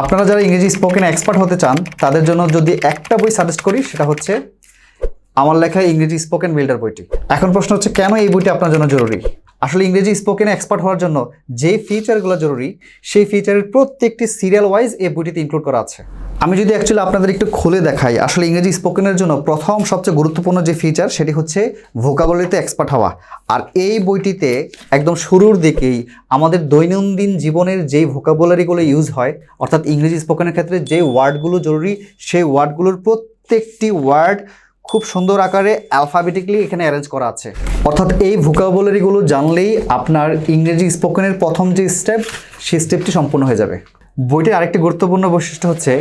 আপনারা যারা ইংরেজি স্পোকেন এক্সপার্ট হতে চান, তাদের জন্য যদি একটা বই সাজেস্ট করি, সেটা হচ্ছে আমার লেখা ইংরেজি স্পোকেন বিল্ডার বইটি। এখন প্রশ্ন হচ্ছে, কেন এই বইটি আপনার জন্য জরুরি? আসলে ইংরেজি স্পোকেন এক্সপার্ট হওয়ার জন্য যে ফিচারগুলো জরুরি, সেই ফিচারের প্রত্যেকটি সিরিয়াল ওয়াইজ এই বইটিতে ইনক্লুড করা আছে। আমি যদি অ্যাকচুয়ালি আপনাদের একটু খুলে দেখাই, আসলে ইংরেজি স্পোকেনের জন্য প্রথম সবচেয়ে গুরুত্বপূর্ণ যে ফিচার সেটি হচ্ছে ভোকাবলিতে এক্সপার্ট হওয়া। আর এই বইটিতে একদম শুরুর দিকেই আমাদের দৈনন্দিন জীবনের যেই ভোকাবুলারিগুলো ইউজ হয়, অর্থাৎ ইংরেজি স্পোকেনের ক্ষেত্রে যে ওয়ার্ডগুলো জরুরি, সেই ওয়ার্ডগুলোর প্রত্যেকটি ওয়ার্ড খুব সুন্দর আকারে অ্যালফাবেটিকলি এখানে অ্যারেঞ্জ করা আছে। অর্থাৎ এই ভোকাবুলারিগুলো জানলেই আপনার ইংরেজি স্পোকেনের প্রথম যে স্টেপ সেই স্টেপটি সম্পূর্ণ হয়ে যাবে। বইটির আরেকটি গুরুত্বপূর্ণ বৈশিষ্ট্য হচ্ছে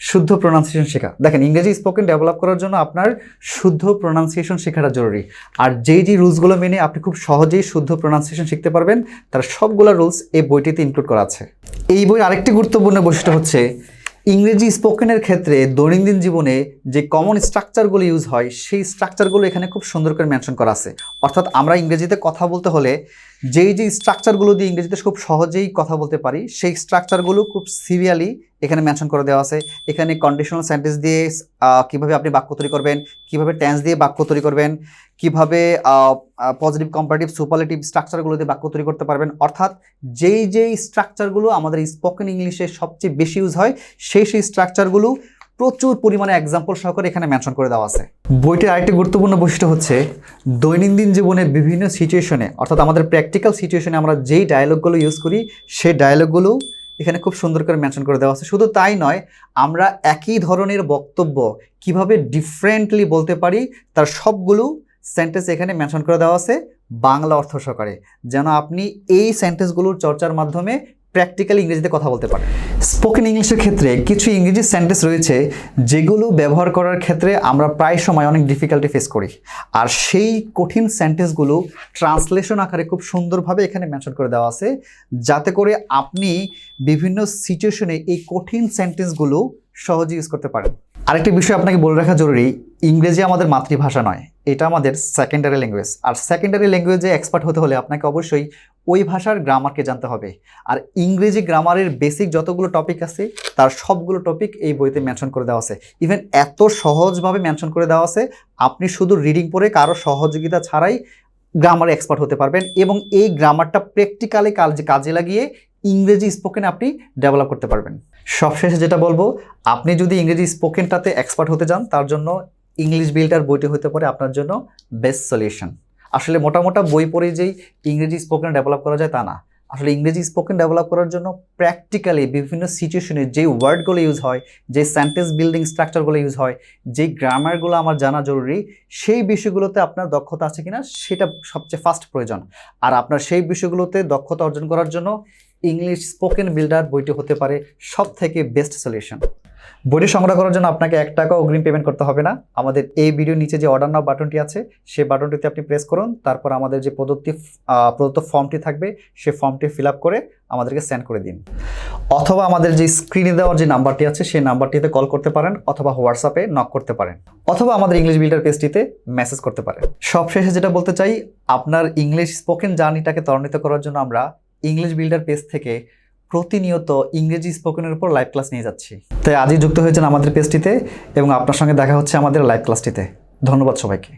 শুদ্ধ প্রোনাউন্সিয়েশন শেখা। দেখেন, ইংরেজি স্পোকেন ডেভেলপ করার জন্য আপনার শুদ্ধ প্রোনাউন্সিয়েশন শেখাটা জরুরি। আর যেই যে রুলসগুলো মেনে আপনি খুব সহজেই শুদ্ধ প্রোনাউন্সিয়েশন শিখতে পারবেন, তার সবগুলো রুলস এই বইটিতে ইনক্লুড করা আছে। এই বইয়ের আরেকটি গুরুত্বপূর্ণ বৈশিষ্ট্য হচ্ছে, ইংরেজি স্পোকেনের ক্ষেত্রে দৈনন্দিন জীবনে যে কমন স্ট্রাকচারগুলো ইউজ হয়, সেই স্ট্রাকচারগুলো এখানে খুব সুন্দর করে মেনশন করা আছে। অর্থাৎ আমরা ইংরেজিতে কথা বলতে হলে যেই যে স্ট্রাকচারগুলো দিয়ে ইংরেজিতে খুব সহজেই কথা বলতে পারি, সেই স্ট্রাকচারগুলো খুব সিরিয়ালি এখানে মেনশন করে দেওয়া আছে। এখানে কন্ডিশনাল সেন্টেন্স দিয়ে কীভাবে আপনি বাক্য তৈরি করবেন, কীভাবে টেন্স দিয়ে বাক্য তৈরি করবেন, কীভাবে পজিটিভ কম্পারেটিভ সুপারলেটিভ স্ট্রাকচারগুলো দিয়ে বাক্য তৈরি করতে পারবেন। অর্থাৎ যেই যেই স্ট্রাকচারগুলো আমাদের স্পোকেন ইংলিশে সবচেয়ে বেশি ইউজ হয়, সেই সেই স্ট্রাকচারগুলো প্রচুর পরিমাণে এক্সাম্পল সহকারে এখানে মেনশন করে দেওয়া আছে। বইটির আরেকটি গুরুত্বপূর্ণ বৈশিষ্ট্য হচ্ছে, দৈনন্দিন জীবনে বিভিন্ন সিচুয়েশনে অর্থাৎ আমাদের প্র্যাকটিক্যাল সিচুয়েশনে আমরা যেই ডায়লগগুলো ইউজ করি, সেই ডায়লগগুলো এখানে খুব সুন্দর করে মেনশন করে দেওয়া আছে। শুধু তাই নয়, আমরা একই ধরনের বক্তব্য কীভাবে ডিফারেন্টলি বলতে পারি, তার সবগুলো সেন্টেন্স এখানে মেনশন করে দেওয়া আছে বাংলা অর্থ সহকারে। যেন আপনি এই সেন্টেন্সগুলোর চর্চার মাধ্যমে প্র্যাকটিক্যালি ইংরেজিতে কথা বলতে পারেন স্পোকেন ইংলিশের ক্ষেত্রে কিছু ইংরেজি সেন্টেন্স রয়েছে, যেগুলো ব্যবহার করার ক্ষেত্রে আমরা প্রায় সময় অনেক ডিফিকাল্টি ফেস করি। আর সেই কঠিন সেন্টেন্সগুলো ট্রান্সলেশন আকারে খুব সুন্দরভাবে এখানে মেনশন করে দেওয়া আছে, যাতে করে আপনি বিভিন্ন সিচুয়েশনে এই কঠিন সেন্টেন্সগুলো সহজে ইউজ করতে পারেন। আরেকটি বিষয় আপনাকে বলে রাখা জরুরি, ইংরেজি আমাদের মাতৃভাষা নয়, এটা আমাদের সেকেন্ডারি ল্যাঙ্গুয়েজ আর সেকেন্ডারি ল্যাঙ্গুয়েজে এক্সপার্ট হতে হলে আপনাকে অবশ্যই ওই ভাষার গ্রামারকে জানতে হবে। আর ইংরেজি গ্রামারের বেসিক যতগুলো টপিক আছে, তার সবগুলো টপিক এই বইতে মেনশন করে দেওয়া আছে। ইভেন এত সহজভাবে মেনশন করে দেওয়া আছে, আপনি শুধু রিডিং পড়ে কারও সহযোগিতা ছাড়াই গ্রামার এক্সপার্ট হতে পারবেন এবং এই গ্রামারটা প্র্যাকটিক্যালি কাজে কাজে লাগিয়ে ইংরেজি স্পোকেন আপনি ডেভেলপ করতে পারবেন। সবশেষে যেটা বলব, আপনি যদি ইংরেজি স্পোকেনটাতে এক্সপার্ট হতে চান, তার জন্য ইংলিশ বিল্ডার বইটি হতে পারে আপনার জন্য বেস্ট সলিউশন আসলে মোটামোটা বই পড়ে যেই ইংরেজি স্পোকেন ডেভেলপ করা যায় তা না। আসলে ইংরেজি স্পোকেন ডেভেলপ করার জন্য প্র্যাকটিক্যালি বিভিন্ন সিচুয়েশনে যে ওয়ার্ডগুলো ইউজ হয়, যে সেন্টেন্স বিল্ডিং স্ট্রাকচারগুলো ইউজ হয়, যে গ্রামারগুলো আমার জানা জরুরি, সেই বিষয়গুলোতে আপনার দক্ষতা আছে কিনা সেটা সবচেয়ে ফার্স্ট প্রয়োজন। আর আপনার সেই বিষয়গুলোতে দক্ষতা অর্জন করার জন্য ইংলিশ স্পোকেন বিল্ডার বইটি হতে পারে সব থেকে বেস্ট সলিউশন বইটি সংগ্রহ করার জন্য আপনাকে এক টাকা অগ্রিম পেমেন্ট করতে হবে না। আমাদের এই ভিডিওর নিচে যে অর্ডার নাও বাটনটি আছে, সেই বাটনটিতে আপনি প্রেস করুন, তারপর আমাদের যে প্রদত্ত প্রদত্ত ফর্মটি থাকবে, সেই ফর্মটি ফিল করে আমাদেরকে সেন্ড করে দিন। অথবা আমাদের যে স্ক্রিনে দেওয়ার যে নাম্বারটি আছে, সেই নাম্বারটিতে কল করতে পারেন অথবা হোয়াটসঅ্যাপে নক করতে পারেন। অথবা আমাদের ইংলিশ বিল্ডার পেজটিতে মেসেজ করতে পারেন। সবশেষে যেটা বলতে চাই, আপনার ইংলিশ স্পোকেন জার্নিটাকে ত্বরান্বিত করার জন্য আমরা ইংলিশ বিল্ডার পেজ থেকে প্রতিনিয়ত ইংরেজি স্পোকেনের উপর লাইভ ক্লাস নিয়ে যাচ্ছি। তাই আজই যুক্ত হয়েছেন আমাদের পেজটিতে এবং আপনার সঙ্গে দেখা হচ্ছে আমাদের লাইভ ক্লাসটিতে ধন্যবাদ সবাইকে।